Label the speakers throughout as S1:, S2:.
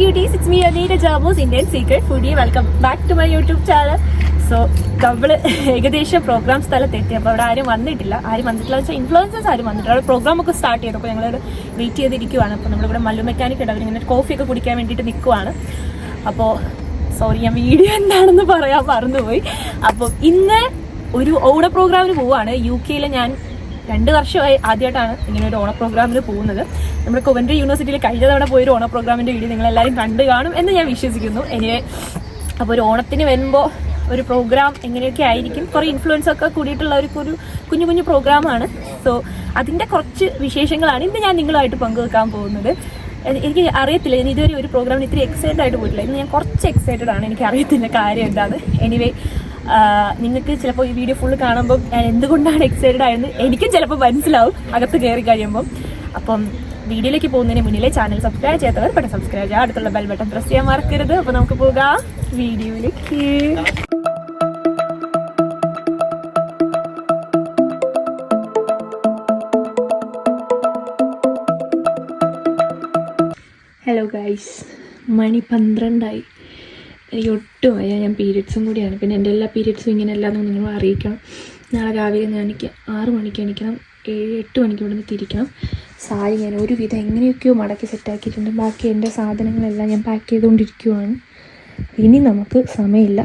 S1: cuties, it's me Anita Jabos Indian secret foodie welcome back to my YouTube channel so നമ്മൾ ഏകദേശം programme സ്ഥലത്ത് എത്തി. അപ്പോൾ അവിടെ ആരും വന്നിട്ടില്ല. ആരും വന്നിട്ടില്ല വെച്ചാൽ ഇൻഫ്ലുവൻസേഴ്സ് ആരും വന്നിട്ടില്ല. അവിടെ പ്രോഗ്രാം ഒക്കെ സ്റ്റാർട്ട് ചെയ്തു. അപ്പോൾ ഞങ്ങൾ വെയിറ്റ് ചെയ്തിരിക്കുവാണ്. അപ്പോൾ നമ്മളിവിടെ മല്ലു മെക്കാനിക് ഉണ്ട്. അവരിങ്ങനെ കോഫിയൊക്കെ കുടിക്കാൻ വേണ്ടിയിട്ട് നിൽക്കുവാണ് അപ്പോൾ സോറി ഞാൻ വീഡിയോ എന്താണെന്ന് പറയാൻ മറന്നുപോയി. അപ്പോൾ ഇന്ന് ഒരു ഓണ പ്രോഗ്രാമിന് പോവാണ്. യു കെയിൽ ഞാൻ രണ്ട് വർഷമായി ആദ്യമായിട്ടാണ് ഇങ്ങനെ ഒരു ഓണ പ്രോഗ്രാമിന് പോകുന്നത്. നമ്മുടെ കൊവൻട്രി യൂണിവേഴ്സിറ്റിയിൽ കഴിഞ്ഞ തവണ പോയൊരു ഓണ പ്രോഗ്രാമിന്റെ വീഡിയോ നിങ്ങളെല്ലാവരും കണ്ടു കാണും എന്ന് ഞാൻ വിശ്വസിക്കുന്നു. എനിവേ അപ്പോൾ ഒരു ഓണത്തിന് വരുമ്പോൾ ഒരു പ്രോഗ്രാം എങ്ങനെയൊക്കെ ആയിരിക്കും? കുറേ ഇൻഫ്ലുവൻസ് ഒക്കെ കൂടിയിട്ടുള്ള ഒരു കുഞ്ഞു കുഞ്ഞു പ്രോഗ്രാമാണ് സോ അതിന്റെ കുറച്ച് വിശേഷങ്ങളാണ് ഇന്ന് ഞാൻ നിങ്ങളുമായിട്ട് പങ്കുവെക്കാൻ പോകുന്നത്. എനിക്ക് അറിയത്തില്ല ഞാൻ ഇതുവരെ ഒരു പ്രോഗ്രാമിന് ഇത്തിരി എക്സൈറ്റഡ് ആയിട്ട് പോയിട്ടില്ല. ഇന്ന് ഞാൻ കുറച്ച് എക്സൈറ്റഡ് ആണ്. എനിക്ക് അറിയത്തില്ല കാര്യം എന്താണ്. എനിവേ നിങ്ങൾക്ക് ചിലപ്പോൾ ഈ വീഡിയോ ഫുള്ള് കാണുമ്പോൾ ഞാൻ എന്തുകൊണ്ടാണ് എക്സൈറ്റഡ് ആയെന്ന് എനിക്കും ചിലപ്പോൾ മനസ്സിലാവും. അകത്ത് കയറി കഴിയുമ്പോൾ അപ്പം വീഡിയോയിലേക്ക് പോകുന്നതിന് മുന്നിലെ ചാനൽ സബ്സ്ക്രൈബ് ചെയ്യാത്തവർ പെട്ടെന്ന് സബ്സ്ക്രൈബ് ചെയ്യുക. അടുത്തുള്ള ബെൽ ബട്ടൺ പ്രസ് ചെയ്യാൻ മറക്കരുത്. അപ്പോൾ നമുക്ക് പോകാം വീഡിയോയിലേക്ക്. ഹലോ ഗൈസ് മണി പന്ത്രണ്ടായി. എനിക്ക് ഒട്ടും വയ്യ. ഞാൻ പീരിയഡ്സും കൂടിയാണ്. പിന്നെ എന്റെ എല്ലാ പീരിയഡ്സും ഇങ്ങനെ അല്ലാന്ന് നിങ്ങൾ അറിയിക്കണം. നാളെ രാവിലെ ഞാൻ എനിക്ക് ആറ് മണിക്ക് എണിക്കണം. ഏഴ് എട്ട് മണിക്ക് ഇവിടെ നിന്ന് തിരിക്കണം. സാരി ഞാൻ ഒരുവിധം എങ്ങനെയൊക്കെയോ മടക്കി സെറ്റാക്കിയിട്ടുണ്ട് ബാക്കി എന്റെ സാധനങ്ങളെല്ലാം ഞാൻ പാക്ക് ചെയ്തുകൊണ്ടിരിക്കുവാണ്. ഇനി നമുക്ക് സമയമില്ല.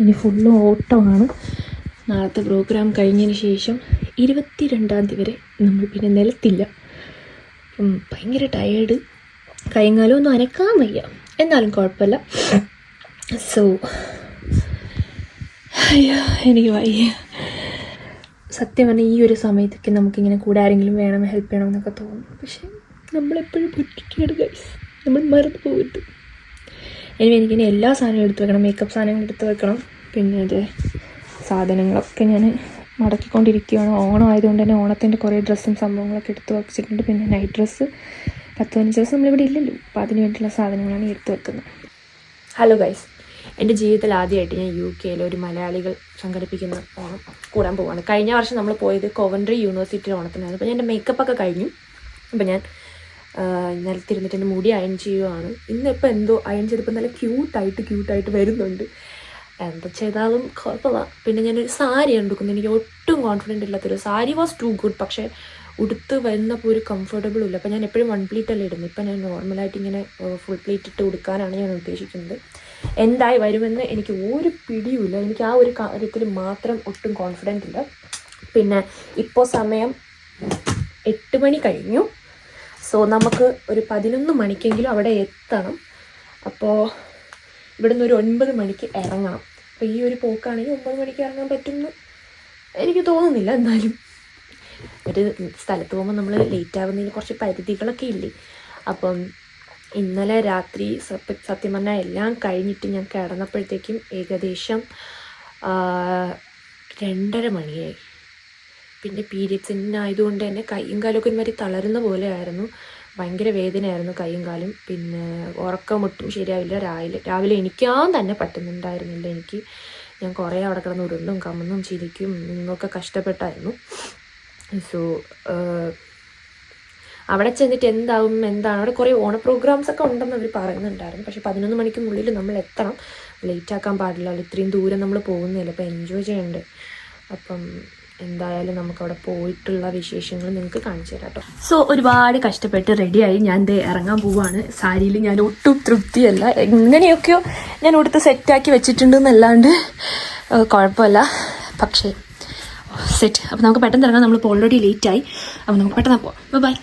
S1: ഇനി ഫുള്ള് ഓട്ടമാണ് നാളത്തെ പ്രോഗ്രാം കഴിഞ്ഞതിന് ശേഷം ഇരുപത്തി രണ്ടാം തീയതി വരെ നമ്മൾ പിന്നെ നിലത്തില്ല. ഭയങ്കര ടയേർഡ് കൈകാലം ഒന്നും അനക്കാൻ വയ്യ. എന്നാലും കുഴപ്പമില്ല. സോ അയ്യോ എനിക്ക് വയ്യ സത്യം പറഞ്ഞാൽ ഈ ഒരു സമയത്തൊക്കെ നമുക്കിങ്ങനെ കൂടെ ആരെങ്കിലും വേണം ഹെൽപ്പ് ചെയ്യണം എന്നൊക്കെ തോന്നും. പക്ഷെ നമ്മളെപ്പോഴും പൊറ്റിക്കാണ് ഗൈസ് നമ്മൾ മറന്നു പോകരുത് ഇനി എനിക്കിനി എല്ലാ സാധനവും എടുത്തു വെക്കണം. മേക്കപ്പ് സാധനങ്ങൾ എടുത്തു വെക്കണം. പിന്നെ അത് സാധനങ്ങളൊക്കെ ഞാൻ മടക്കിക്കൊണ്ടിരിക്കുകയാണ് ഓണം ആയതുകൊണ്ട് തന്നെ ഓണത്തിന്റെ കുറേ ഡ്രസ്സും സംഭവങ്ങളൊക്കെ എടുത്തു വെച്ചിട്ടുണ്ട്. പിന്നെ നൈറ്റ് ഡ്രസ്സ് പത്ത് പതിനഞ്ച് ദിവസം നമ്മളിവിടെ ഇല്ലല്ലോ. അപ്പോൾ അതിന് വേണ്ടിയിട്ടുള്ള സാധനങ്ങളാണ് എടുത്ത് വെക്കുന്നത്. ഹലോ ഗൈസ് എന്റെ ജീവിതത്തിൽ ആദ്യമായിട്ട് ഞാൻ യു കെയിൽ ഒരു മലയാളികൾ സംഘടിപ്പിക്കുന്ന ഓണം കൂടാൻ പോവാണ്. കഴിഞ്ഞ വർഷം നമ്മൾ പോയത് കോവൻട്രി യൂണിവേഴ്സിറ്റി ഓണത്തിനായിരുന്നു അപ്പോൾ ഞാൻ എന്റെ മേക്കപ്പ് ഒക്കെ കഴിഞ്ഞു. അപ്പോൾ ഞാൻ നിലത്തിരുന്നിട്ട് എന്റെ മുടി അയൺ ചെയ്യുവാണ്. ഇന്നിപ്പോൾ എന്തോ അയൺ ചെയ്തപ്പോൾ നല്ല ക്യൂട്ടായിട്ട് ക്യൂട്ടായിട്ട് വരുന്നുണ്ട്. എന്താ ചെയ്താലും കുഴപ്പമില്ല. പിന്നെ ഞാനൊരു സാരിയാണ് എടുക്കുന്നത് എനിക്ക് ഒട്ടും കോൺഫിഡന്റ് ഇല്ലാത്തൊരു സാരി വാസ് ടു ഗുഡ് പക്ഷേ ഉടുത്ത് വരുന്നപ്പോൾ ഒരു കംഫർട്ടബിളും ഇല്ല. അപ്പോൾ ഞാൻ എപ്പോഴും വൺ പ്ലീറ്റ് അല്ലേ ഇടുന്നത്. ഇപ്പം ഞാൻ നോർമലായിട്ട് ഇങ്ങനെ ഫുൾ പ്ലീറ്റ് ഇട്ട് ഉടുക്കാനാണ് ഞാൻ ഉദ്ദേശിക്കുന്നത്. എന്തായി വരുമെന്ന് എനിക്ക് ഒരു പിടിയുമില്ല. എനിക്ക് ആ ഒരു കാര്യത്തിൽ മാത്രം ഒട്ടും കോൺഫിഡന്റ് ഇല്ല. പിന്നെ ഇപ്പോൾ സമയം എട്ട് മണി കഴിഞ്ഞു. സോ നമുക്ക് ഒരു പതിനൊന്ന് മണിക്കെങ്കിലും അവിടെ എത്തണം. അപ്പോൾ ഇവിടുന്ന് ഒരു ഒൻപത് മണിക്ക് ഇറങ്ങണം. അപ്പോൾ ഈ ഒരു പോക്കാണെങ്കിൽ ഒമ്പത് മണിക്ക് ഇറങ്ങാൻ പറ്റുമെന്ന് എനിക്ക് തോന്നുന്നില്ല എന്നാലും. ഒരു സ്ഥലത്ത് പോകുമ്പോൾ നമ്മൾ ലേറ്റ് ആവുന്നതിന് കുറച്ച് പരിധികളൊക്കെ ഇല്ലേ? അപ്പം ഇന്നലെ രാത്രി സത്യ പറഞ്ഞാൽ എല്ലാം കഴിഞ്ഞിട്ട് ഞാൻ കിടന്നപ്പോഴത്തേക്കും ഏകദേശം രണ്ടര മണിയായി. പിന്നെ പീരിയഡ്സ് ആയതുകൊണ്ട് തന്നെ കൈയും കാലൊക്കെ ഒരുമാതിരി തളരുന്ന പോലെയായിരുന്നു. ഭയങ്കര വേദനയായിരുന്നു കൈയും കാലും. പിന്നെ ഉറക്കം ഒട്ടും ശരിയാവില്ല. രാവിലെ രാവിലെ എനിക്കാൻ തന്നെ പറ്റുന്നുണ്ടായിരുന്നില്ല എനിക്ക്. ഞാൻ കുറേ അവിടെ കിടന്ന് ഉരുണ്ടും കമന്നും ചിരിക്കും നിന്നൊക്കെ കഷ്ടപ്പെട്ടായിരുന്നു. സോ അവിടെ ചെന്നിട്ട് എന്താവും എന്താണ്? അവിടെ കുറേ ഓണ പ്രോഗ്രാംസ് ഒക്കെ ഉണ്ടെന്ന് അവർ പറയുന്നുണ്ടായിരുന്നു. പക്ഷെ പതിനൊന്ന് മണിക്കുള്ളിൽ നമ്മൾ എത്തണം. ലേറ്റ് ആക്കാൻ പാടില്ല. ഇത്രയും ദൂരം നമ്മൾ പോകുന്നില്ല. അപ്പോൾ എൻജോയ് ചെയ്യണ്ട്? അപ്പം എന്തായാലും നമുക്ക് അവിടെ പോയിട്ടുള്ള വിശേഷങ്ങൾ നിങ്ങൾക്ക് കാണിച്ചു തരാം കേട്ടോ. സോ ഒരുപാട് കഷ്ടപ്പെട്ട് റെഡിയായി ഞാൻ ദേ ഇറങ്ങാൻ പോവാണ്. സാരിയിൽ ഞാൻ ഒട്ടും തൃപ്തിയല്ല. എങ്ങനെയൊക്കെയോ ഞാൻ ഉടുത്ത് സെറ്റാക്കി വെച്ചിട്ടുണ്ട് എന്നല്ലാണ്ട് കുഴപ്പമില്ല. പക്ഷേ സെറ്റ് അപ്പോൾ നമുക്ക് പെട്ടെന്ന് ഇറങ്ങാം. നമ്മളിപ്പോൾ ഓൾറെഡി ലേറ്റായി അപ്പോൾ നമുക്ക് പെട്ടെന്ന് പോവാം. Bye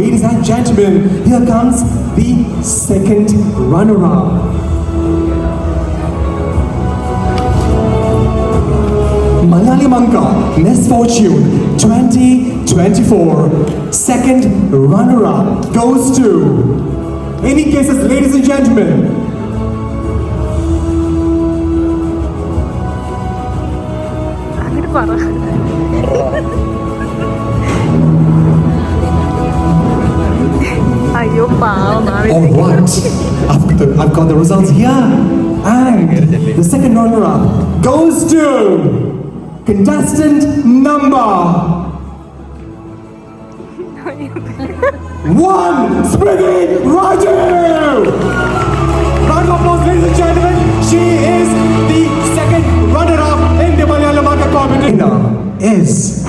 S2: Ladies and gentlemen, here comes the second runner-up. Malayali Manka, Miss Fortune 2024, second runner-up goes to, any cases, ladies and gentlemen,
S1: I'm gonna
S2: you what? I've got the results here. And the second runner up goes to contestant number one, Smriti Raju! Round of applause, ladies and gentlemen. She is the second runner up in the Malayalam competition. Is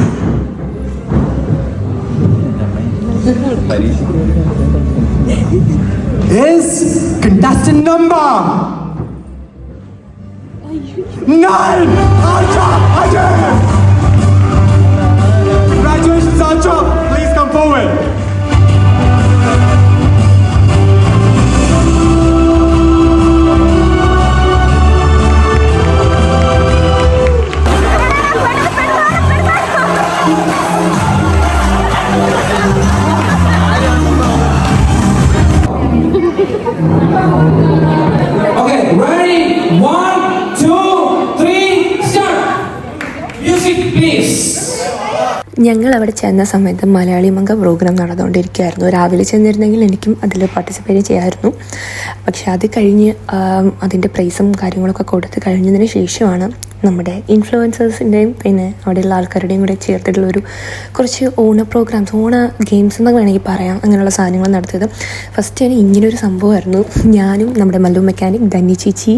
S3: ഞങ്ങൾ അവിടെ ചെന്ന സമയത്ത് Malayali മംഗ programme നടന്നുകൊണ്ടിരിക്കുകയായിരുന്നു. രാവിലെ ചെന്നിരുന്നെങ്കിൽ എനിക്കും അതിൽ participate ചെയ്യാമായിരുന്നു പക്ഷെ അത് കഴിഞ്ഞ് അതിന്റെ പ്രൈസും കാര്യങ്ങളൊക്കെ കൊടുത്ത് കഴിഞ്ഞതിന് ശേഷമാണ് നമ്മുടെ ഇൻഫ്ലുവൻസേഴ്സിന്റെയും പിന്നെ അവിടെയുള്ള ആൾക്കാരുടെയും കൂടെ ചേർത്തിട്ടുള്ള ഒരു കുറച്ച് ഓണ പ്രോഗ്രാംസ് ഓണ ഗെയിംസ് എന്നൊക്കെ വേണമെങ്കിൽ പറയാം. അങ്ങനെയുള്ള സാധനങ്ങൾ നടത്തിയത്. ഫസ്റ്റ് ഞാൻ ഇങ്ങനൊരു സംഭവമായിരുന്നു. ഞാനും നമ്മുടെ മല്ലു മെക്കാനിക് ധന്യ ചേച്ചി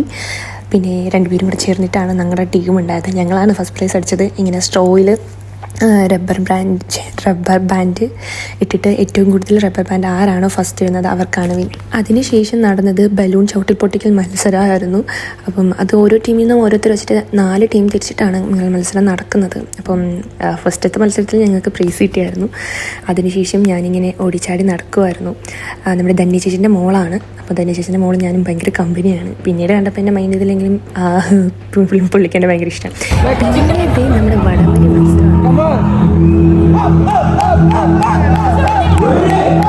S3: പിന്നെ രണ്ടുപേരും കൂടെ ചേർന്നിട്ടാണ് ഞങ്ങളുടെ ടീം ഉണ്ടായത് ഞങ്ങളാണ് ഫസ്റ്റ് പ്ലേസ് അടിച്ചത്. ഇങ്ങനെ സ്ട്രോയിൽ റബ്ബർ ബാൻഡ് റബ്ബർ ബാൻഡ് ഇട്ടിട്ട് ഏറ്റവും കൂടുതൽ റബ്ബർ ബാൻഡ് ആരാണോ ഫസ്റ്റ് വരുന്നത് അവർക്കാണ് വിൻ അതിനുശേഷം നടന്നത് ബലൂൺ ചവിട്ടിൽ പൊട്ടിക്കൽ മത്സരമായിരുന്നു. അപ്പം അത് ഓരോ ടീമിൽ നിന്നും ഓരോരുത്തർ വെച്ചിട്ട് നാല് ടീം തിരിച്ചിട്ടാണ് മത്സരം നടക്കുന്നത്. അപ്പം ഫസ്റ്റത്തെ മത്സരത്തിൽ ഞങ്ങൾക്ക് പ്രൈസ് കിട്ടിയായിരുന്നു. അതിനുശേഷം ഞാനിങ്ങനെ ഓടിച്ചാടി നടക്കുമായിരുന്നു നമ്മുടെ ധന്യ മോളാണ്. അപ്പോൾ ധന്യ മോൾ ഞാനും ഭയങ്കര കമ്പനിയാണ് പിന്നീട് കണ്ടപ്പോൾ എന്റെ മൈൻഡ് ഇതിലെങ്കിലും പുള്ളിക്കേണ്ട ഭയങ്കര ഇഷ്ടം. നമ്മുടെ വടംവലി മത്സരമാണ്.
S4: Come on. Up, up, up, up, up, up, up.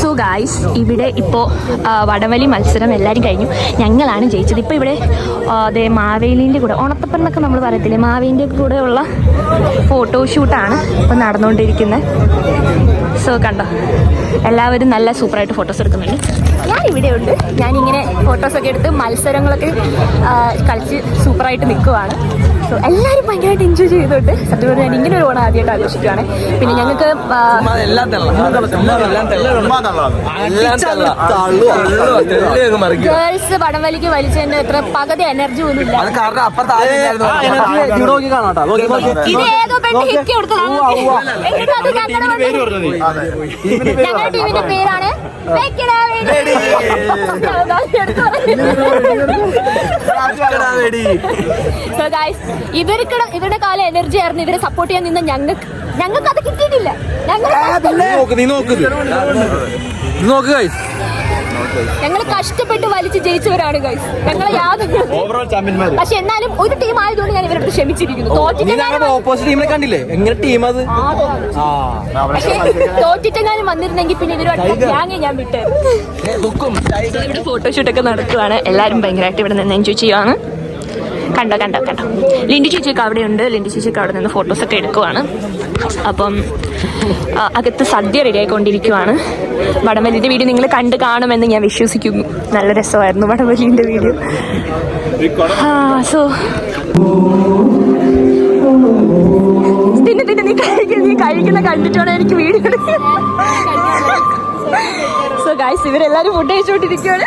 S5: So guys ഇവിടെ ഇപ്പോൾ വടവലി മത്സരം എല്ലാവരും കഴിഞ്ഞു. ഞങ്ങളാണ് ജയിച്ചത്. ഇപ്പോൾ ഇവിടെ അതേ മാവേലിന്റെ കൂടെ ഓണത്തപ്പന്നൊക്കെ നമ്മൾ പറയത്തില്ലേ? മാവേലിന്റെ കൂടെ ഉള്ള ഫോട്ടോഷൂട്ടാണ് ഇപ്പോൾ നടന്നുകൊണ്ടിരിക്കുന്നത് സോ കണ്ടോ? എല്ലാവരും നല്ല സൂപ്പറായിട്ട് ഫോട്ടോസ് എടുക്കുന്നുണ്ട്. ഇവിടെ ഉണ്ട്. ഞാനിങ്ങനെ ഫോട്ടോസൊക്കെ എടുത്ത് മത്സരങ്ങളൊക്കെ കളിച്ച് സൂപ്പറായിട്ട് നിൽക്കുവാണ് സോ എല്ലാവരും ഭയങ്കരമായിട്ട് എൻജോയ് ചെയ്തോട്ട് സത്യം പറഞ്ഞാൽ ഇങ്ങനെ ഒരു ഓണം ആദ്യമായിട്ട് ആഘോഷിക്കുകയാണ്. പിന്നെ ഞങ്ങൾക്ക് ഗേൾസ് പടം വലിക്ക് വലിച്ചതിന്റെ എത്ര പകുതി എനർജി പോലും ഇല്ല. ഇത് ഏതോ പെണ്ണ് ഹിറ്റ് കൊടുത്തതാണ്. എന്നിട്ട് അത് ഞങ്ങളുടെ ഞങ്ങളുടെ ടീമിന്റെ പേരാണ് സോ വെടി. ഇവർക്ക് ഇവരുടെ കാലം എനർജി ആയിരുന്നു. ഇവരെ സപ്പോർട്ട് ചെയ്യാൻ നിന്ന് ഞങ്ങൾക്ക് ഞങ്ങൾക്ക് അത് കിട്ടിയിട്ടില്ല. ഞങ്ങൾ
S6: നീ നോക്ക് ഇത്. നോക്ക് ഗൈസ്
S5: ഞങ്ങൾ കഷ്ടപ്പെട്ട് വലിച്ച് ജയിച്ചവരാണ് ഗൈസ് ഞങ്ങൾ യാതൊരു പക്ഷെ എന്നാലും ഒരു ടീം ആയതുകൊണ്ട് ഞാൻ ഇവരോട് ക്ഷമിച്ചിരിക്കുന്നു.
S6: നീ
S5: തോറ്റിട്ടെങ്ങാനും
S6: ഓപ്പോസിറ്റ് ടീമിനെ കണ്ടില്ലേ? എങ്ങനെ ടീം അത്?
S5: പക്ഷെ തോറ്റിട്ടെങ്ങാനും വന്നിരുന്നെങ്കിൽ പിന്നെ ഇവരോട് ഗ്യാങ് ഞാൻ വിട്ടേ. ഇവിടെ ഫോട്ടോഷൂട്ടൊക്കെ നടക്കുവാണ്. എല്ലാവരും ഭയങ്കരമായിട്ട് ഇവിടെ നിന്ന് എൻജോയ് ചെയ്യുവാണ്. കണ്ടോ കണ്ടോ കണ്ടോ. ലിൻഡി ചേച്ചിയൊക്കെ അവിടെ ഉണ്ട് ലിൻഡി ചേച്ചിയൊക്കെ അവിടെ നിന്ന് ഫോട്ടോസൊക്കെ എടുക്കുവാണ്. അപ്പം അകത്ത് സദ്യ റെഡി ആയിക്കൊണ്ടിരിക്കുവാണ്. വടംവലിന്റെ വീഡിയോ നിങ്ങൾ കണ്ട് കാണുമെന്ന് ഞാൻ വിശ്വസിക്കുന്നു. നല്ല രസമായിരുന്നു വടംവലിന്റെ വീഡിയോ സോ പിന്നെ നീ കഴിക്കുന്ന നീ കഴിക്കുന്ന കണ്ടിട്ടാണ് എനിക്ക് വീഡിയോ സോ ഗായ്സ് ഇവരെല്ലാരും ഫുഡ് കഴിച്ചുകൊണ്ടിരിക്കുകയാണ്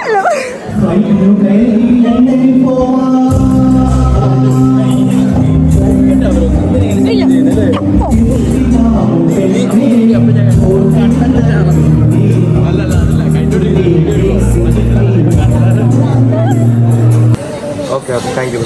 S6: ഓക്കെ ഓക്കെ താങ്ക് യു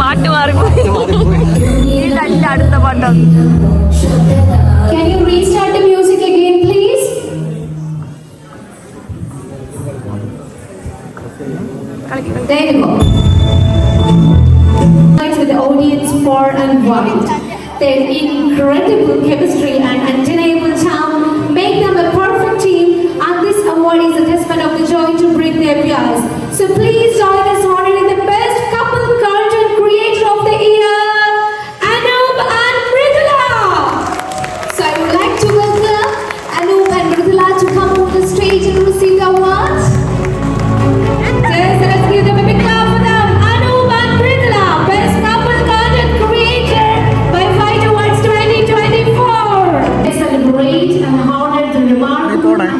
S5: പാട്ട് മാറിപ്പോയി. ഇതല്ല അടുത്ത പാട്ടാണ്
S7: Can you restart the music again, please? There you go. With the audience far and wide. Their incredible chemistry and undeniable charm make them a perfect team, and this award is a testament of the joy to bring their peers. So please join us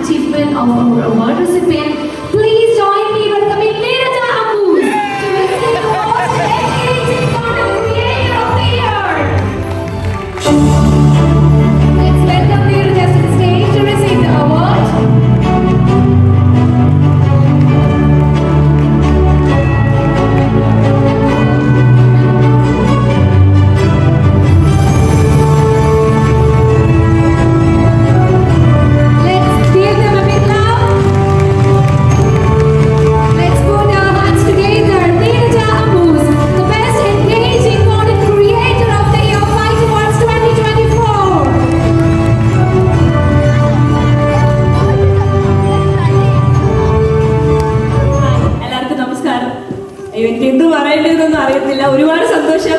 S7: achievement of our award recipient.
S8: അയ്യോ എനിക്ക് എന്ത് പറയേണ്ടതെന്നൊന്നും അറിയത്തില്ല. ഒരുപാട് സന്തോഷം.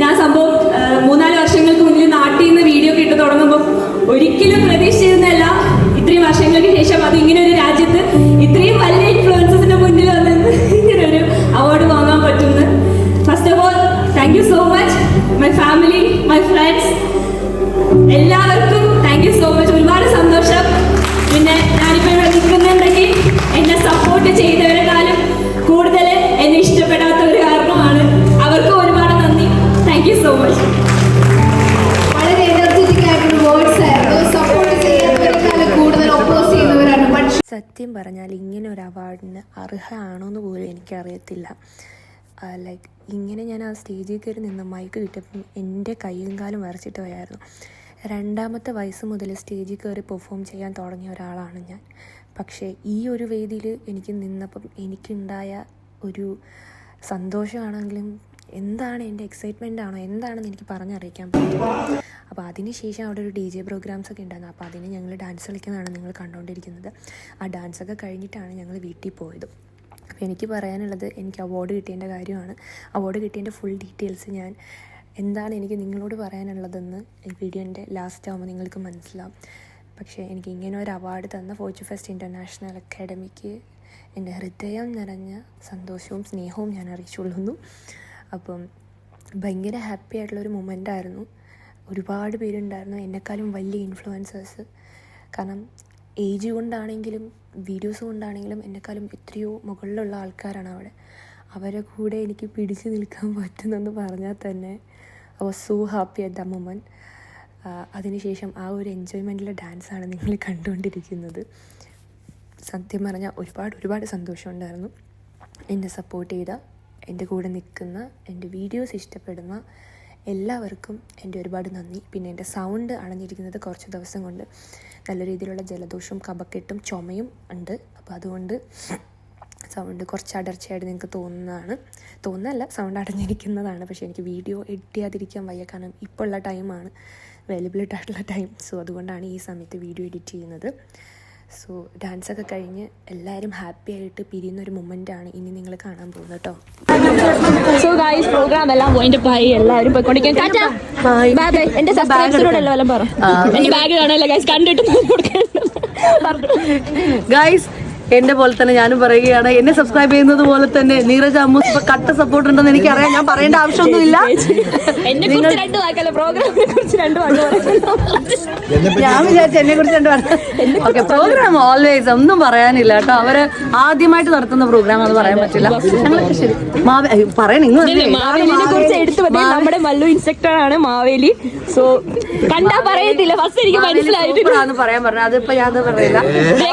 S8: ഞാൻ സംഭവം മൂന്നാൽ വർഷങ്ങൾക്ക് മുന്നിൽ നാട്ടിൽ നിന്ന് വീഡിയോ ഒക്കെ ഇട്ട് തുടങ്ങുമ്പോൾ ഒരിക്കലും പ്രതീക്ഷിച്ചിരുന്നല്ല. ഇത്രയും വർഷങ്ങൾക്ക് ശേഷം അത് ഇങ്ങനെ ഒരു രാജ്യത്ത് ഇത്രയും വലിയ ഇൻഫ്ലുവൻസസിന്റെ മുന്നിൽ വന്ന് ഇങ്ങനെ ഒരു അവാർഡ് വാങ്ങാൻ പറ്റുന്നു first of all thank you so much my family my friends എല്ലാവർക്കും താങ്ക് യു സോ മച്ച് ഒരുപാട് സന്തോഷം. പിന്നെ ഞാനിപ്പോൾ ഇവിടെ നിൽക്കുന്നുണ്ടെങ്കിൽ എന്നെ സപ്പോർട്ട് ചെയ്തവരെക്കാളും
S3: സത്യം പറഞ്ഞാൽ ഇങ്ങനെ ഒരു അവാർഡിന് അർഹമാണോ എന്ന് പോലും എനിക്കറിയത്തില്ല. ലൈക്ക് ഇങ്ങനെ ഞാൻ ആ സ്റ്റേജിൽ കയറി നിന്ന് മൈക്ക് കിട്ടിയപ്പം എന്റെ കൈയും കാലും വരച്ചിട്ട് പോയായിരുന്നു. രണ്ടാമത്തെ വയസ്സ് മുതൽ സ്റ്റേജിൽ കയറി പെർഫോം ചെയ്യാൻ തുടങ്ങിയ ഒരാളാണ് ഞാൻ. പക്ഷേ ഈ ഒരു വേദിയിൽ എനിക്ക് നിന്നപ്പം എനിക്കുണ്ടായ ഒരു സന്തോഷമാണെങ്കിലും എന്താണ് എന്റെ എക്സൈറ്റ്മെന്റ് ആണോ? എന്താണെന്ന് എനിക്ക് പറഞ്ഞറിയിക്കാൻ പറ്റും അപ്പോൾ അതിനുശേഷം അവിടെ ഒരു ഡി ജെ പ്രോഗ്രാംസ് ഒക്കെ ഉണ്ടായിരുന്നു. അപ്പോൾ അതിന് ഞങ്ങൾ ഡാൻസ് കളിക്കുന്നതാണ് നിങ്ങൾ കണ്ടുകൊണ്ടിരിക്കുന്നത് ആ ഡാൻസൊക്കെ കഴിഞ്ഞിട്ടാണ് ഞങ്ങൾ വീട്ടിൽ പോയത്. അപ്പോൾ എനിക്ക് പറയാനുള്ളത് എനിക്ക് അവാർഡ് കിട്ടിയതിന്റെ കാര്യമാണ്. അവാർഡ് കിട്ടിയതിന്റെ ഫുൾ ഡീറ്റെയിൽസ് ഞാൻ എന്താണ് എനിക്ക് നിങ്ങളോട് പറയാനുള്ളതെന്ന് ഈ വീഡിയോന്റെ ലാസ്റ്റ് ആകുമ്പോൾ നിങ്ങൾക്ക് മനസ്സിലാവും. പക്ഷേ എനിക്ക് ഇങ്ങനെ ഒരു അവാർഡ് തന്ന ഫോർച്ചു ഫെസ്റ്റ് ഇന്റർനാഷണൽ അക്കാഡമിക്ക് എന്റെ ഹൃദയം നിറഞ്ഞ സന്തോഷവും സ്നേഹവും ഞാൻ അറിയിച്ചുകൊള്ളുന്നു. അപ്പം ഭയങ്കര ഹാപ്പി ആയിട്ടുള്ളൊരു മൊമെന്റ് ആയിരുന്നു. ഒരുപാട് പേരുണ്ടായിരുന്നു. എന്നെക്കാളും വലിയ ഇൻഫ്ലുവൻസേഴ്സ് കാരണം ഏജ് കൊണ്ടാണെങ്കിലും വീഡിയോസ് കൊണ്ടാണെങ്കിലും എന്നെക്കാളും എത്രയോ മുകളിലുള്ള ആൾക്കാരാണ് അവിടെ. അവരെ കൂടെ എനിക്ക് പിടിച്ചു നിൽക്കാൻ പറ്റുന്നെന്ന് പറഞ്ഞാൽ തന്നെ I was so happy at the moment അതിനുശേഷം ആ ഒരു എൻജോയ്മെന്റിലെ ഡാൻസാണ് നിങ്ങൾ കണ്ടുകൊണ്ടിരിക്കുന്നത്. സത്യം പറഞ്ഞാൽ ഒരുപാട് ഒരുപാട് സന്തോഷമുണ്ടായിരുന്നു. എന്നെ സപ്പോർട്ട് ചെയ്ത എന്റെ കൂടെ നിൽക്കുന്ന എന്റെ വീഡിയോസ് ഇഷ്ടപ്പെടുന്ന എല്ലാവർക്കും എന്റെ ഒരുപാട് നന്ദി. പിന്നെ എന്റെ സൗണ്ട് അണഞ്ഞിരിക്കുന്നത് കുറച്ച് ദിവസം കൊണ്ട് നല്ല രീതിയിലുള്ള ജലദോഷവും കപക്കെട്ടും ചുമയും ഉണ്ട്. അപ്പോൾ അതുകൊണ്ട് സൗണ്ട് കുറച്ച് അടർച്ചയായിട്ട് നിങ്ങൾക്ക് തോന്നുന്നതാണ്. തോന്നുന്നല്ല സൗണ്ട് അടഞ്ഞിരിക്കുന്നതാണ്. പക്ഷേ എനിക്ക് വീഡിയോ എഡിറ്റ് ചെയ്യാതിരിക്കാൻ വയ്യ. കാരണം ഇപ്പോൾ ഉള്ള ടൈമാണ് അവൈലബിളിട്ടായിട്ടുള്ള ടൈം. സോ അതുകൊണ്ടാണ് ഈ സമയത്ത് വീഡിയോ എഡിറ്റ് ചെയ്യുന്നത്. സോ ഡാൻസൊക്കെ കഴിഞ്ഞ് എല്ലാവരും ഹാപ്പി ആയിട്ട് പിരിയുന്ന ഒരു മൊമെന്റാണ് ഇനി നിങ്ങൾ കാണാൻ പോകുന്നത് കേട്ടോ.
S5: സോ ഗായ്സ് പ്രോഗ്രാം എല്ലാം പോയിന്റ് ആയി. എല്ലാവരും പോയിക്കൊണ്ടിരിക്കും ടാറ്റാ ബൈ ബൈ എന്റെ സബ്സ്ക്രൈബേഴ്സിനോട് എല്ലാം പറ. എന്റെ ബാഗ് കാണാനല്ല ഗായ്സ് കണ്ടിട്ട്
S9: ഗൈസ് എന്റെ പോലെ തന്നെ ഞാനും പറയുകയാണ്. എന്നെ സബ്സ്ക്രൈബ് ചെയ്യുന്നത് പോലെ തന്നെ നീരജ് അമ്മൂസ് ഇപ്പൊ കട്ട സപ്പോർട്ട് ഉണ്ടെന്ന് എനിക്ക് അറിയാം ഞാൻ പറയേണ്ട ആവശ്യമൊന്നുമില്ല.
S5: എന്നെ കുറിച്ച് രണ്ട് വാക്കല്ല? പ്രോഗ്രാമിനെ കുറിച്ച് രണ്ട് വാക്ക് പറയാം
S9: ഞാൻ വിചാരിച്ചു എന്നെ കുറിച്ച് രണ്ട് ഓക്കെ പ്രോഗ്രാം ഓൾവേസ് ഒന്നും പറയാനില്ല കേട്ടോ. അവർ ആദ്യമായിട്ട് നടത്തുന്ന പ്രോഗ്രാം അത് പറയാൻ പറ്റില്ല. ഞങ്ങളൊക്കെ ശരി. മാവേ പറയണ
S5: മാവേലിനെ കുറിച്ച് എടുത്തു പറ്റി നമ്മുടെ മല്ലു ഇൻസ്ട്രക്ടർ ആണ് മാവേലി. സോ കണ്ടാ പറയത്തില്ല. ഫസ്റ്റ് എനിക്ക്
S9: മാവേലി
S5: മനസ്സിലായിട്ട്
S9: പറയാൻ പറഞ്ഞു അതിപ്പോ ഞാൻ അത് പറയില്ല.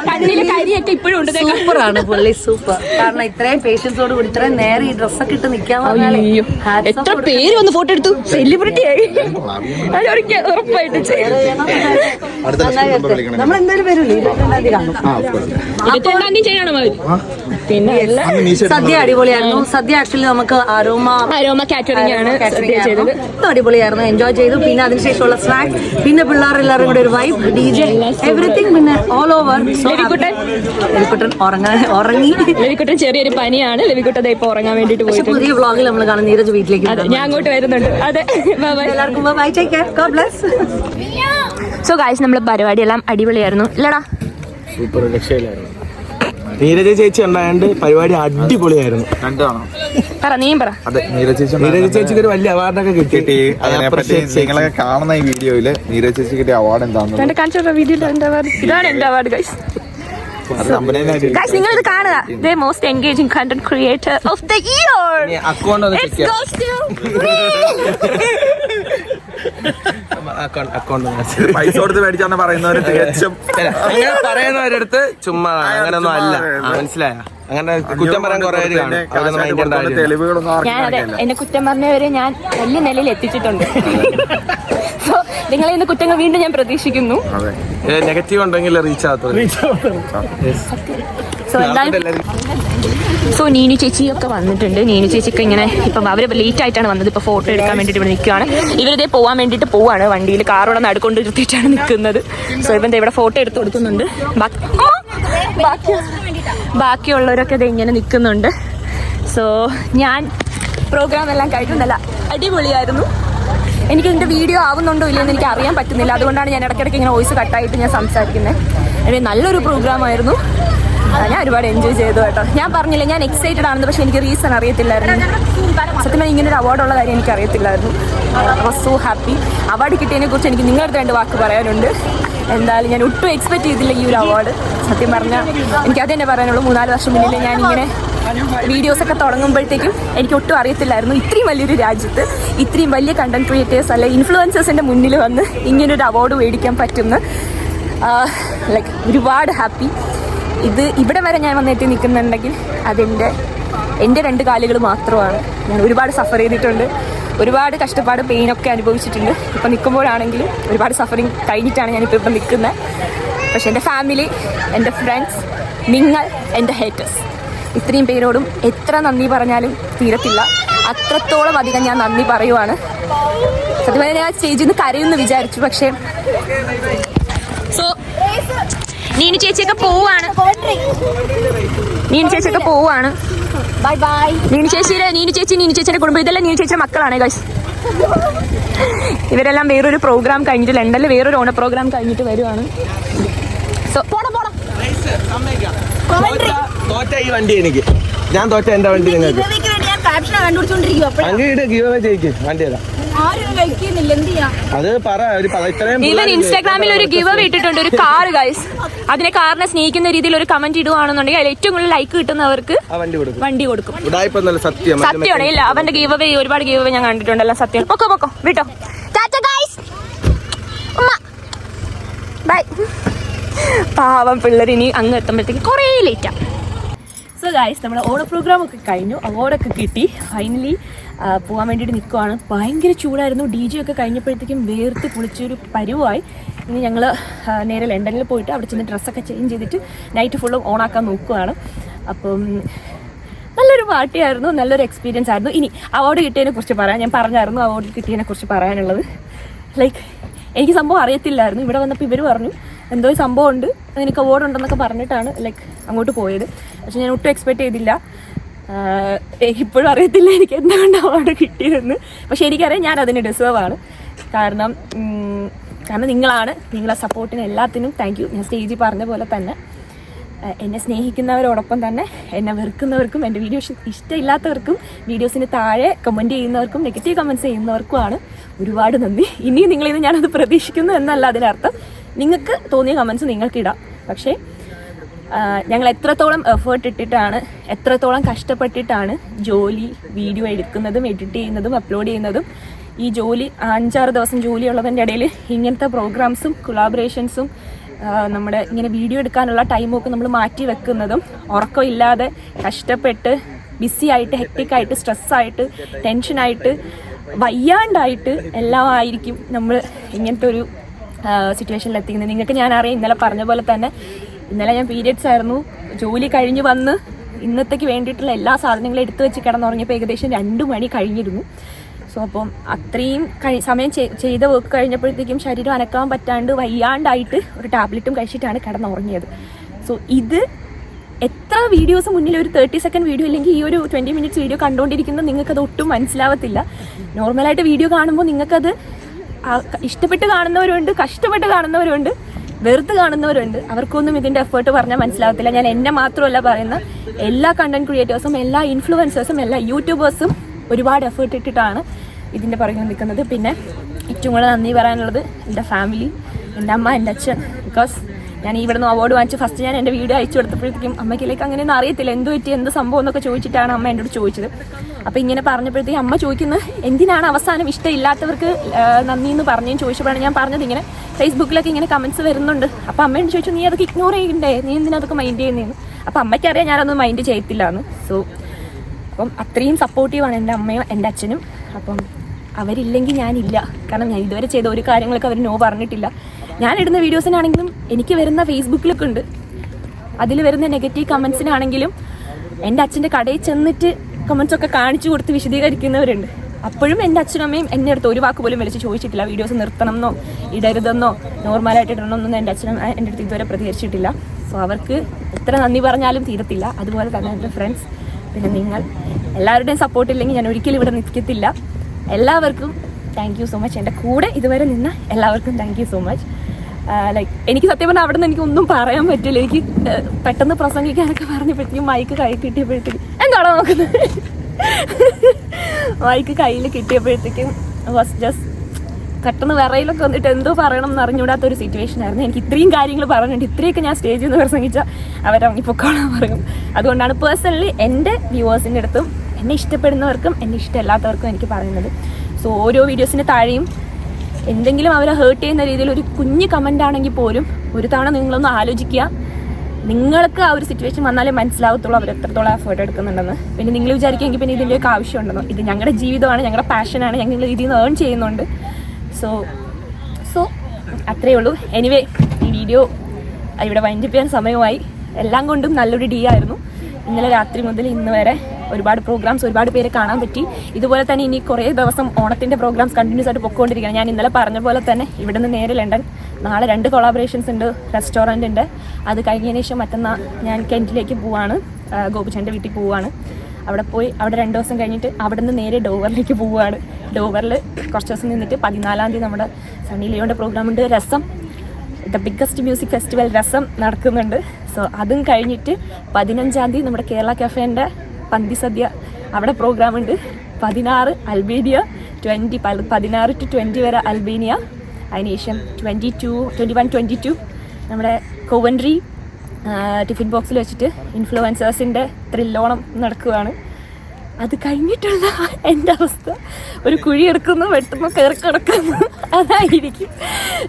S5: കണ്ണിലെ കരിയൊക്കെ ഇപ്പോഴും
S9: സൂപ്പറാണ് പുള്ളി സൂപ്പർ. കാരണം ഇത്രയും പേഷ്യൻസോട് കൂടി ഇത്രയും നേരെ ഈ ഡ്രസ്സൊക്കെ ഇട്ട് നിൽക്കാൻ
S5: എത്ര പേര് വന്ന് ഫോട്ടോ എടുത്തു? സെലിബ്രിറ്റി ആയി. അത് ഒരിക്കൽ ഉറപ്പായിട്ട്
S9: നമ്മൾ എന്തായാലും വരില്ലേ ഇരുപത്തിരണ്ടാം തീയതി കാണും.
S5: ഇരുപത്തിരണ്ടാം തീയതി ചെയ്യണം പിന്നെ
S9: സദ്യ അടിപൊളിയായിരുന്നു. സദ്യ ആക്ച്വലി നമുക്ക് അരോമ
S5: അരോമ കാറ്ററിംഗ് ആണ് സദ്യ ചെയ്തത്.
S9: അടിപൊളിയായിരുന്നു. എൻജോയ് ചെയ്തു. പിന്നെ അതിനുശേഷമുള്ള സ്നാക്സ് പിന്നെ പിള്ളേർ എല്ലാവരും കൂടെ ഒരു വൈബ് ഡി ജെ എവറിത്തിങ് പിന്നെ ഓൾ ഓവർ ഉറങ്ങാൻ ഉറങ്ങി.
S5: ലവിക്കുട്ടൻ ചെറിയൊരു പനിയാണ്. ലവിക്കുട്ടൻ ഇപ്പൊ ഉറങ്ങാൻ വേണ്ടിട്ട്
S9: പോയി
S5: പോയിട്ടുണ്ട്.
S9: പുതിയ വ്ളോഗിൽ നമ്മൾ കാണാൻ നീരജ് വീട്ടിലേക്ക്
S5: ഞാൻ അങ്ങോട്ട് വരുന്നുണ്ട്. അതെ.
S9: എല്ലാവർക്കും bye take care God bless
S5: so guys നമ്മൾ പരിപാടിയെല്ലാം അടിപൊളിയായിരുന്നു. ഇല്ലടാ.
S6: സൂപ്പർ രക്ഷയിലായിരുന്നു. നീരജ ചേച്ചി ഉണ്ടായോണ്ട് പരിപാടി അടിപൊളിയായിരുന്നു.
S5: പറ നീയും പറ.
S6: അതെ നീരജ ചേച്ചി നീരജ ചേച്ചിക്ക് ഒരു വലിയ അവാർഡൊക്കെ കിട്ടി.
S10: കിട്ടി. അതിനെപ്പറ്റി നിങ്ങളൊക്കെ കാണുന്ന ഈ വീഡിയോയിൽ നീരജ് ചേച്ചി കിട്ടിയ അവാർഡ് എന്താണെന്ന്
S5: ഇതാണ് എന്റെ അവാർഡ് ഗൈസ് ഗൈസ് നിങ്ങൾ ഇത് കാണുക. The most engaging content creator of the year
S10: പൈസ കൊടുത്ത് മേടിച്ചാന്ന് പറയുന്നവര് തികച്ചും
S6: അങ്ങനെ പറയുന്നവരടുത്ത് ചുമ്മാ അങ്ങനൊന്നും അല്ല. മനസ്സിലായ? അങ്ങനെ കുറ്റം പറയാൻ കുറെ പേര്.
S10: തെളിവുകളൊന്നും.
S5: എന്നെ കുറ്റം പറഞ്ഞവരെ ഞാൻ വലിയ നിലയിൽ എത്തിച്ചിട്ടുണ്ട്. നിങ്ങളെ ഇന്ന് കുറ്റങ്ങൾ വീണ്ടും ഞാൻ പ്രതീക്ഷിക്കുന്നു.
S6: നെഗറ്റീവ് ഉണ്ടെങ്കിൽ റീച്ച്
S5: സോ എന്തായാലും സോ നീനു ചേച്ചിയൊക്കെ വന്നിട്ടുണ്ട്. നീനു ചേച്ചിക്ക് ഇങ്ങനെ ഇപ്പം അവർ ലേറ്റ് ആയിട്ടാണ് വന്നത്. ഇപ്പോൾ ഫോട്ടോ എടുക്കാൻ വേണ്ടിയിട്ട് ഇവിടെ നിൽക്കുകയാണ് ഇവരിതേ പോകാൻ വേണ്ടിയിട്ട് പോവാണ്. വണ്ടിയിൽ കാറോടെ നടുക്കൊണ്ട് നിർത്തിയിട്ടാണ് നിൽക്കുന്നത്. സോ ഇവൻ ദേ ഇവിടെ ഫോട്ടോ എടുത്ത് കൊടുക്കുന്നുണ്ട്. ബാക്കി ബാക്കിയുള്ളവരൊക്കെ ദേ ഇങ്ങനെ നിൽക്കുന്നുണ്ട്. സോ ഞാൻ പ്രോഗ്രാം എല്ലാം കഴിഞ്ഞു. നല്ല അടിപൊളിയായിരുന്നു. എനിക്ക് ഇതിന്റെ വീഡിയോ ആവുന്നുണ്ടോ ഇല്ലയെന്ന് എനിക്ക് അറിയാൻ പറ്റുന്നില്ല. അതുകൊണ്ടാണ് ഞാൻ ഇടയ്ക്കിടയ്ക്ക് ഇങ്ങനെ വോയിസ് കട്ടായിട്ട് ഞാൻ സംസാരിക്കുന്നത് നല്ലൊരു പ്രോഗ്രാം ആയിരുന്നു. ഞാൻ ഒരുപാട് എൻജോയ് ചെയ്തു കേട്ടോ. ഞാൻ പറഞ്ഞില്ല ഞാൻ എക്സൈറ്റഡ് ആണെന്ന് പക്ഷെ എനിക്ക് റീസൺ അറിയത്തില്ലായിരുന്നു. സത്യമായി ഇങ്ങനെ ഒരു അവാർഡുള്ള കാര്യം എനിക്ക് അറിയത്തില്ലായിരുന്നു. വാസ് സോ ഹാപ്പി അവാർഡ് കിട്ടിയതിനെ കുറിച്ച് എനിക്ക് നിങ്ങളുടെ രണ്ട് വാക്ക് പറയാനുണ്ട്. എന്തായാലും ഞാൻ ഒട്ടും എക്സ്പെക്ട് ചെയ്തില്ല ഈ ഒരു അവാർഡ് സത്യം പറഞ്ഞാൽ എനിക്ക് അത് തന്നെ പറയാനുള്ളൂ. മൂന്നാൽ വർഷം മുന്നിൽ ഞാൻ ഇങ്ങനെ വീഡിയോസ് ഒക്കെ തുടങ്ങുമ്പോഴത്തേക്കും എനിക്ക് ഒട്ടും അറിയത്തില്ലായിരുന്നു. ഇത്രയും വലിയൊരു രാജ്യത്ത് ഇത്രയും വലിയ കണ്ടന്റ് ക്രിയേറ്റേഴ്സ് അല്ലെ ഇൻഫ്ലുവൻസേഴ്സിന്റെ മുന്നിൽ വന്ന് ഇങ്ങനൊരു അവാർഡ് മേടിക്കാൻ പറ്റുന്ന. ലൈക്ക് ഒരുപാട് ഹാപ്പി ഇത് ഇവിടെ വരെ ഞാൻ വന്നിട്ട് നിൽക്കുന്നുണ്ടെങ്കിൽ അതിന്റെ എന്റെ രണ്ട് കാലുകൾ മാത്രമാണ്. ഞാൻ ഒരുപാട് സഫർ ചെയ്തിട്ടുണ്ട്. ഒരുപാട് കഷ്ടപ്പാട് പെയിനൊക്കെ അനുഭവിച്ചിട്ടുണ്ട്. ഇപ്പം നിൽക്കുമ്പോഴാണെങ്കിൽ ഒരുപാട് സഫറിങ് കഴിഞ്ഞിട്ടാണ് ഞാനിപ്പോൾ ഇപ്പം നിൽക്കുന്നത്. പക്ഷേ എന്റെ ഫാമിലി എന്റെ ഫ്രണ്ട്സ് നിങ്ങൾ എന്റെ ഹേറ്റേഴ്സ് ഇത്രയും പേരോടും എത്ര നന്ദി പറഞ്ഞാലും തീരത്തില്ല. അത്രത്തോളം അധികം ഞാൻ നന്ദി പറയുവാണ്. സത്യമായി ഞാൻ സ്റ്റേജിൽ നിന്ന് കരയുമെന്ന് വിചാരിച്ചു പക്ഷേ സോ നീനു ചേച്ചിയൊക്കെ പോവാണ് നീനു ചേച്ചിയൊക്കെ പോവാണ് ബൈ ബൈ നീനു ചേച്ചിയുടെ നീനു ചേച്ചി നീനു ചേച്ചിയുടെ കുടുംബം ഇതെല്ലാം നീനു ചേച്ചിയുടെ മക്കളാണ് ഗൈസ് ഇവരെല്ലാം വേറൊരു പ്രോഗ്രാം കഴിഞ്ഞിട്ട് ലണ്ടനിൽ വേറൊരു ഓണ പ്രോഗ്രാം കഴിഞ്ഞിട്ട് വരുവാണ്. സോ പോണം പോടാ
S6: തോറ്റ- ഈ വണ്ടി എനിക്ക്. ഞാൻ തോറ്റ എന്റെ വണ്ടി നിങ്ങൾക്ക്. അങ്ങ് ഇട് ഗീവ് ചെയ്യിക്ക് വണ്ടി ഏതാ? അത് പറ ഒരു പ- ഇത്രയും
S5: ഈവൻ
S6: പിള്ളേര്
S5: ഇൻസ്റ്റാഗ്രാമിൽ ഒരു ഗിവ് ഇട്ടിട്ടുണ്ട് ഒരു കാർ ഗൈസ് അതിനെ കാറിനെ സ്നേഹിക്കുന്ന രീതിയിൽ ഒരു കമന്റ് ഇടുവാണെന്നുണ്ടെങ്കിൽ അതിൽ ഏറ്റവും കൂടുതൽ ലൈക്ക് കിട്ടുന്നവർക്ക്
S6: വണ്ടി കൊടുക്കും.
S5: സത്യമാണ്. ഇല്ല അവന്റെ ഗീവ് അവേ ഒരുപാട് ഗീവ് അവേ ഞാൻ കണ്ടിട്ടുണ്ടല്ലോ സത്യം പൊക്കോ പൊക്കോ വിട്ടോ. ടാറ്റ ഗൈസ് ബൈ പാവം പിള്ളേർ ഇനി അങ്ങ് എത്തുമ്പോഴത്തേക്ക് കുറേ ലേറ്റാ സോ ഗായ്സ് നമ്മുടെ ഓണ പ്രോഗ്രാം ഒക്കെ കഴിഞ്ഞു. അവാർഡൊക്കെ കിട്ടി. ഫൈനലി പോകാൻ വേണ്ടിയിട്ട് നിൽക്കുവാണ് ഭയങ്കര ചൂടായിരുന്നു. ഡി ജെ ഒക്കെ കഴിഞ്ഞപ്പോഴത്തേക്കും വേർത്ത് കുളിച്ചൊരു പരുവായി. ഇനി ഞങ്ങൾ നേരെ ലണ്ടനിൽ പോയിട്ട് അവിടെ ചെന്ന് ഡ്രസ്സൊക്കെ ചേഞ്ച് ചെയ്തിട്ട് നൈറ്റ് ഫുള്ളും ഓണാക്കാൻ നോക്കുവാണ്. അപ്പം നല്ലൊരു പാർട്ടിയായിരുന്നു നല്ലൊരു എക്സ്പീരിയൻസ് ആയിരുന്നു. ഇനി അവാർഡ് കിട്ടിയതിനെ കുറിച്ച് പറയാം ഞാൻ പറഞ്ഞായിരുന്നു അവാർഡ് കിട്ടിയതിനെ കുറിച്ച് പറയാനുള്ളത്. ലൈക്ക് എനിക്ക് സംഭവം അറിയത്തില്ലായിരുന്നു. ഇവിടെ വന്നപ്പോൾ ഇവർ പറഞ്ഞു എന്തോ സംഭവം ഉണ്ട് എനിക്ക് അവാർഡ് ഉണ്ടെന്നൊക്കെ പറഞ്ഞിട്ടാണ് ലൈക്ക് അങ്ങോട്ട് പോയത്. പക്ഷെ ഞാൻ ഒട്ടും എക്സ്പെക്ട് ചെയ്തില്ല. ഇപ്പോഴും അറിയത്തില്ല എനിക്ക് എന്തുകൊണ്ട് അവാർഡ് കിട്ടിയതെന്ന്. പക്ഷെ എനിക്കറിയാം ഞാൻ അതിന് ഡിസേർവ് ആണ്. കാരണം കാരണം നിങ്ങളാണ് നിങ്ങളെ സപ്പോർട്ടിന് എല്ലാത്തിനും താങ്ക് യു ഞാൻ സ്റ്റേജിൽ പറഞ്ഞ പോലെ തന്നെ എന്നെ സ്നേഹിക്കുന്നവരോടൊപ്പം തന്നെ എന്നെ വെറുക്കുന്നവർക്കും എന്റെ വീഡിയോസ് ഇഷ്ടമില്ലാത്തവർക്കും വീഡിയോസിന് താഴെ കമന്റ് ചെയ്യുന്നവർക്കും നെഗറ്റീവ് കമന്റ്സ് ചെയ്യുന്നവർക്കുമാണ് ഒരുപാട് നന്ദി. ഇനിയും നിങ്ങളിൽ നിന്ന് ഞാനത് പ്രതീക്ഷിക്കുന്നു എന്നല്ല അതിനർത്ഥം. നിങ്ങൾക്ക് തോന്നിയ കമൻസ് നിങ്ങൾക്ക് ഇടാം പക്ഷേ ഞങ്ങൾ എത്രത്തോളം എഫേർട്ട് ഇട്ടിട്ടാണ് എത്രത്തോളം കഷ്ടപ്പെട്ടിട്ടാണ് ജോലി വീഡിയോ എടുക്കുന്നതും എഡിറ്റ് ചെയ്യുന്നതും അപ്ലോഡ് ചെയ്യുന്നതും ഈ ജോലി അഞ്ചാറ് ദിവസം ജോലി ഉള്ളതിന്റെ ഇടയിൽ ഇങ്ങനത്തെ പ്രോഗ്രാംസും കൊളാബറേഷൻസും നമ്മുടെ ഇങ്ങനെ വീഡിയോ എടുക്കാനുള്ള ടൈമൊക്കെ നമ്മൾ മാറ്റി വെക്കുന്നതും ഉറക്കമില്ലാതെ കഷ്ടപ്പെട്ട് ബിസി ആയിട്ട് ഹെക്ടിക്കായിട്ട് സ്ട്രെസ്സായിട്ട് ടെൻഷനായിട്ട് വയ്യാണ്ടായിട്ട് എല്ലാം ആയിരിക്കും നമ്മൾ ഇങ്ങനത്തെ ഒരു സിറ്റുവേഷനിൽ എത്തിക്കുന്നത് നിങ്ങൾക്ക് ഞാൻ അറിയാം ഇന്നലെ പറഞ്ഞ പോലെ തന്നെ ഇന്നലെ ഞാൻ പീരിയഡ്സ് ആയിരുന്നു. ജോലി കഴിഞ്ഞ് വന്ന് ഇന്നത്തേക്ക് വേണ്ടിയിട്ടുള്ള എല്ലാ സാധനങ്ങളും എടുത്തു വെച്ച് കിടന്നുറങ്ങിയപ്പോൾ ഏകദേശം രണ്ട് മണി കഴിഞ്ഞിരുന്നു. സോ അപ്പം അത്രയും കഴി സമയം ചെയ്ത വർക്ക് കഴിഞ്ഞപ്പോഴത്തേക്കും ശരീരം അനക്കാൻ പറ്റാണ്ട് വയ്യാണ്ടായിട്ട് ഒരു ടാബ്ലറ്റും കഴിച്ചിട്ടാണ് കിടന്നുറങ്ങിയത്. സോ ഇത് എത്ര വീഡിയോസ് മുന്നിൽ ഒരു തേർട്ടി സെക്കൻഡ് വീഡിയോ അല്ലെങ്കിൽ ഈ ഒരു ട്വന്റി മിനിറ്റ്സ് വീഡിയോ കണ്ടുകൊണ്ടിരിക്കുന്നത് നിങ്ങൾക്കത് ഒട്ടും മനസ്സിലാവത്തില്ല. നോർമലായിട്ട് വീഡിയോ കാണുമ്പോൾ നിങ്ങൾക്കത് ഇഷ്ടപ്പെട്ട് കാണുന്നവരുണ്ട് കഷ്ടപ്പെട്ട് കാണുന്നവരുണ്ട് വെറുത്ത് കാണുന്നവരുണ്ട്. അവർക്കൊന്നും ഇതിന്റെ എഫേർട്ട് പറഞ്ഞാൽ മനസ്സിലാവത്തില്ല. ഞാൻ എന്നെ മാത്രമല്ല പറയുന്നത്. എല്ലാ കണ്ടന്റ് ക്രിയേറ്റേഴ്സും എല്ലാ ഇൻഫ്ലുവൻസേഴ്സും എല്ലാ യൂട്യൂബേഴ്സും ഒരുപാട് എഫേർട്ട് ഇട്ടിട്ടാണ് ഇതിന്റെ പുറകിൽ നിൽക്കുന്നത്. പിന്നെ ഏറ്റവും കൂടുതൽ നന്ദി പറയാനുള്ളത് എന്റെ ഫാമിലി എന്റെ അമ്മ എന്റെ അച്ഛൻ. ബിക്കോസ് ഞാൻ ഇവിടെ നിന്ന് അവാർഡ് വാങ്ങിച്ച് ഫസ്റ്റ് ഞാൻ എന്റെ വീഡിയോ അയച്ചു കൊടുത്തപ്പോഴത്തേക്കും അമ്മയ്ക്കിലേക്ക് അങ്ങനെയൊന്നും അറിയത്തില്ല എന്ത് പറ്റി എന്ത് സംഭവം എന്നൊക്കെ ചോദിച്ചിട്ടാണ് അമ്മ എന്നോട് ചോദിച്ചത്. അപ്പോൾ ഇങ്ങനെ പറഞ്ഞപ്പോഴത്തേക്കും അമ്മ ചോദിക്കുന്നത് എന്തിനാണ് അവസാനം ഇഷ്ടമില്ലാത്തവർക്ക് നന്ദി എന്ന് പറഞ്ഞു ചോദിച്ചപ്പോഴാണ് ഞാൻ പറഞ്ഞത് ഇങ്ങനെ ഫേസ്ബുക്കിലൊക്കെ ഇങ്ങനെ കമൻസ് വരുന്നുണ്ട്. അപ്പോൾ അമ്മയോട് ചോദിച്ചു നീ അതൊക്കെ ഇഗ്നോർ ചെയ്യണ്ടേ? നീ എന്തിനാ അതൊക്കെ മൈൻഡ് ചെയ്യുന്നതെന്ന് അപ്പോൾ അമ്മയ്ക്കറിയാം ഞാനൊന്നും മൈൻഡ് ചെയ്യത്തില്ല എന്ന് സോ അപ്പം അത്രയും സപ്പോർട്ടീവാണ് എന്റെ അമ്മയും എന്റെ അച്ഛനും. അപ്പം അവരില്ലെങ്കിൽ ഞാനില്ല. കാരണം ഞാൻ ഇതുവരെ ചെയ്ത ഒരു കാര്യങ്ങളൊക്കെ അവർ നോ പറഞ്ഞിട്ടില്ല. ഞാൻ ഇടുന്ന വീഡിയോസിനാണെങ്കിലും എനിക്ക് വരുന്ന ഫേസ്ബുക്കിലൊക്കെ ഉണ്ട് അതിൽ വരുന്ന നെഗറ്റീവ് കമൻസിനാണെങ്കിലും എന്റെ അച്ഛന്റെ കടയിൽ ചെന്നിട്ട് കമൻസൊക്കെ കാണിച്ചു കൊടുത്ത് വിശദീകരിക്കുന്നവരുണ്ട്. അപ്പോഴും എന്റെ അച്ഛനും അമ്മയും എന്റെ അടുത്ത് ഒരു വാക്ക് പോലും വിളിച്ച് ചോദിച്ചിട്ടില്ല. വീഡിയോസ് നിർത്തണം എന്നോ ഇടരുതെന്നോ നോർമലായിട്ട് ഇടണമെന്നൊന്നും എന്റെ അച്ഛനും എന്റെ അടുത്ത് ഇതുവരെ പ്രതികരിച്ചിട്ടില്ല. സോ അവർക്ക് എത്ര നന്ദി പറഞ്ഞാലും തീരത്തില്ല. അതുപോലെ തന്നെ എന്റെ ഫ്രണ്ട്സ്. പിന്നെ നിങ്ങൾ എല്ലാവരുടെയും സപ്പോർട്ട് ഇല്ലെങ്കിൽ ഞാൻ ഒരിക്കലും ഇവിടെ നിൽക്കത്തില്ല. എല്ലാവർക്കും താങ്ക് യു സോ മച്ച്. എന്റെ കൂടെ ഇതുവരെ നിന്ന എല്ലാവർക്കും thank you so much. Like എനിക്ക് സത്യം പറഞ്ഞാൽ അവിടെ നിന്ന് എനിക്ക് ഒന്നും പറയാൻ പറ്റില്ല. എനിക്ക് പെട്ടെന്ന് പ്രസംഗിക്കാനൊക്കെ പറഞ്ഞപ്പോഴത്തേക്കും മൈക്ക് കൈ കിട്ടിയപ്പോഴത്തേക്കും എന്താണോ നോക്കുന്നത്? മൈക്ക് കയ്യിൽ കിട്ടിയപ്പോഴത്തേക്കും വാസ് ജസ്റ്റ് പെട്ടെന്ന് വിറയിലൊക്കെ വന്നിട്ട് എന്തോ പറയണം എന്ന് അറിഞ്ഞുകൂടാത്ത ഒരു സിറ്റുവേഷൻ ആയിരുന്നു. എനിക്ക് ഇത്രയും കാര്യങ്ങൾ പറഞ്ഞിട്ട് ഇത്രയൊക്കെ ഞാൻ സ്റ്റേജിൽ നിന്ന് പ്രസംഗിച്ചാൽ അവരങ്ങി പൊക്കോളാൻ പറയും. അതുകൊണ്ടാണ് പേഴ്സണലി എന്റെ വ്യൂവേഴ്സിന്റെ അടുത്തും എന്നെ ഇഷ്ടപ്പെടുന്നവർക്കും എന്നെ ഇഷ്ടമല്ലാത്തവർക്കും എനിക്ക് പറയുന്നത്. സോ ഓരോ വീഡിയോസിന് താഴെയും എന്തെങ്കിലും അവരെ ഹേർട്ട് ചെയ്യുന്ന രീതിയിൽ ഒരു കുഞ്ഞ് കമന്റ് ആണെങ്കിൽ പോലും ഒരു തവണ നിങ്ങളൊന്ന് ആലോചിക്കുക. നിങ്ങൾക്ക് ആ ഒരു സിറ്റുവേഷൻ വന്നാലേ മനസ്സിലാവത്തുള്ളൂ അവർ എത്രത്തോളം എഫേർട്ട് എടുക്കുന്നുണ്ടെന്ന്. പിന്നെ നിങ്ങൾ വിചാരിക്കുമെങ്കിൽ പിന്നെ ഇതിന്റെയൊക്കെ ആവശ്യമുണ്ടെന്നോ. ഇത് ഞങ്ങളുടെ ജീവിതമാണ് ഞങ്ങളുടെ പാഷനാണ് ഞങ്ങൾ ഇതിൽ നിന്ന് ഏൺ ചെയ്യുന്നുണ്ട്. സോ സോ അത്രയേ ഉള്ളൂ. എനിവേ ഈ വീഡിയോ ഇവിടെ വൈൻഡപ്പ് ചെയ്യാൻ സമയമായി. എല്ലാം കൊണ്ടും നല്ലൊരു ഡേ ആയിരുന്നു. ഇന്നലെ രാത്രി മുതൽ ഇന്ന് വരെ ഒരുപാട് പ്രോഗ്രാംസ് ഒരുപാട് പേരെ കാണാൻ പറ്റി. ഇതുപോലെ തന്നെ ഇനി കുറേ ദിവസം ഓണത്തിന്റെ പ്രോഗ്രാംസ് കണ്ടിന്യൂസ് ആയിട്ട് പൊക്കോണ്ടിരിക്കുകയാണ്. ഞാൻ ഇന്നലെ പറഞ്ഞ പോലെ തന്നെ ഇവിടെ നിന്ന് നേരെ ലണ്ടൻ നാളെ രണ്ട് കൊളാബറേഷൻസ് ഉണ്ട് റെസ്റ്റോറന്റ് ഉണ്ട്. അത് കഴിഞ്ഞതിന് ശേഷം മറ്റന്നാൾ ഞാൻ കെന്റിലേക്ക് പോവാണ്. ഗോപിച്ചന്റെ വീട്ടിൽ പോവാണ്. അവിടെ പോയി അവിടെ രണ്ട് ദിവസം കഴിഞ്ഞിട്ട് അവിടെ നിന്ന് നേരെ ഡോവറിലേക്ക് പോവുകയാണ് ഡോവറിൽ കുറച്ച് ദിവസം നിന്നിട്ട് പതിനാലാം തീയതി നമ്മുടെ സണ്ണി ലിയോന്റെ പ്രോഗ്രാം ഉണ്ട് രസം. ദ ബിഗ്ഗസ്റ്റ് മ്യൂസിക് ഫെസ്റ്റിവൽ രസം നടക്കുന്നുണ്ട്. സോ അതും കഴിഞ്ഞിട്ട് പതിനഞ്ചാം തീയതി നമ്മുടെ കേരള കഫേന്റെ പന്തി സദ്യ. അവിടെ പ്രോഗ്രാം ഉണ്ട്. പതിനാറ് അൽബേനിയ ട്വന്റി പതിനാറ് ടു ട്വന്റി വരെ അൽബേനിയ. അതിനുശേഷം twenty to twenty one twenty two നമ്മുടെ കോവൻട്രി ടിഫിൻ ബോക്സിൽ വെച്ചിട്ട് ഇൻഫ്ലുവൻസേഴ്സിന്റെ ത്രില്ലോണം നടക്കുകയാണ്. അത് കഴിഞ്ഞിട്ടുള്ള എന്റെ അവസ്ഥ. ഒരു കുഴി എടുക്കുന്നു വെട്ടുന്നു കയറി കിടക്കുന്നു. അതായിരിക്കും.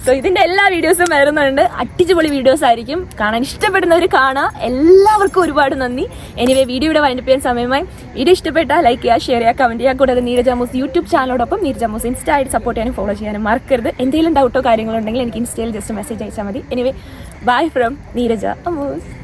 S5: സോ ഇതിന്റെ എല്ലാ വീഡിയോസും വരുന്നുണ്ട്. അടിച്ചുപൊളി വീഡിയോസ് ആയിരിക്കും. കാണാൻ ഇഷ്ടപ്പെടുന്നവർ കാണാം. എല്ലാവർക്കും ഒരുപാട് നന്ദി. എനിവേ വീഡിയോ ഇവിടെ വൈൻഡപ്പ് ചെയ്യാൻ സമയമായി. വീഡിയോ ഇഷ്ടപ്പെട്ടാൽ ലൈക്ക് ചെയ്യുക ഷെയർ ചെയ്യുക കമന്റ് ചെയ്യുക. കൂടാതെ നീരജ മൂസ് യൂട്യൂബ് ചാനലോടൊപ്പം നീരജ മൂസ് ഇൻസ്റ്റ ആയിട്ട് സപ്പോർട്ട് ചെയ്യാനും ഫോളോ ചെയ്യാനും മറക്കരുത്. എന്തെങ്കിലും ഡൗട്ടോ കാര്യങ്ങളോ ഉണ്ടെങ്കിൽ എനിക്ക് ഇൻസ്റ്റയിൽ ജസ്റ്റ് മെസ്സേജ് അയച്ചാൽ മതി. Anyway bye from Neeraja അമൂസ്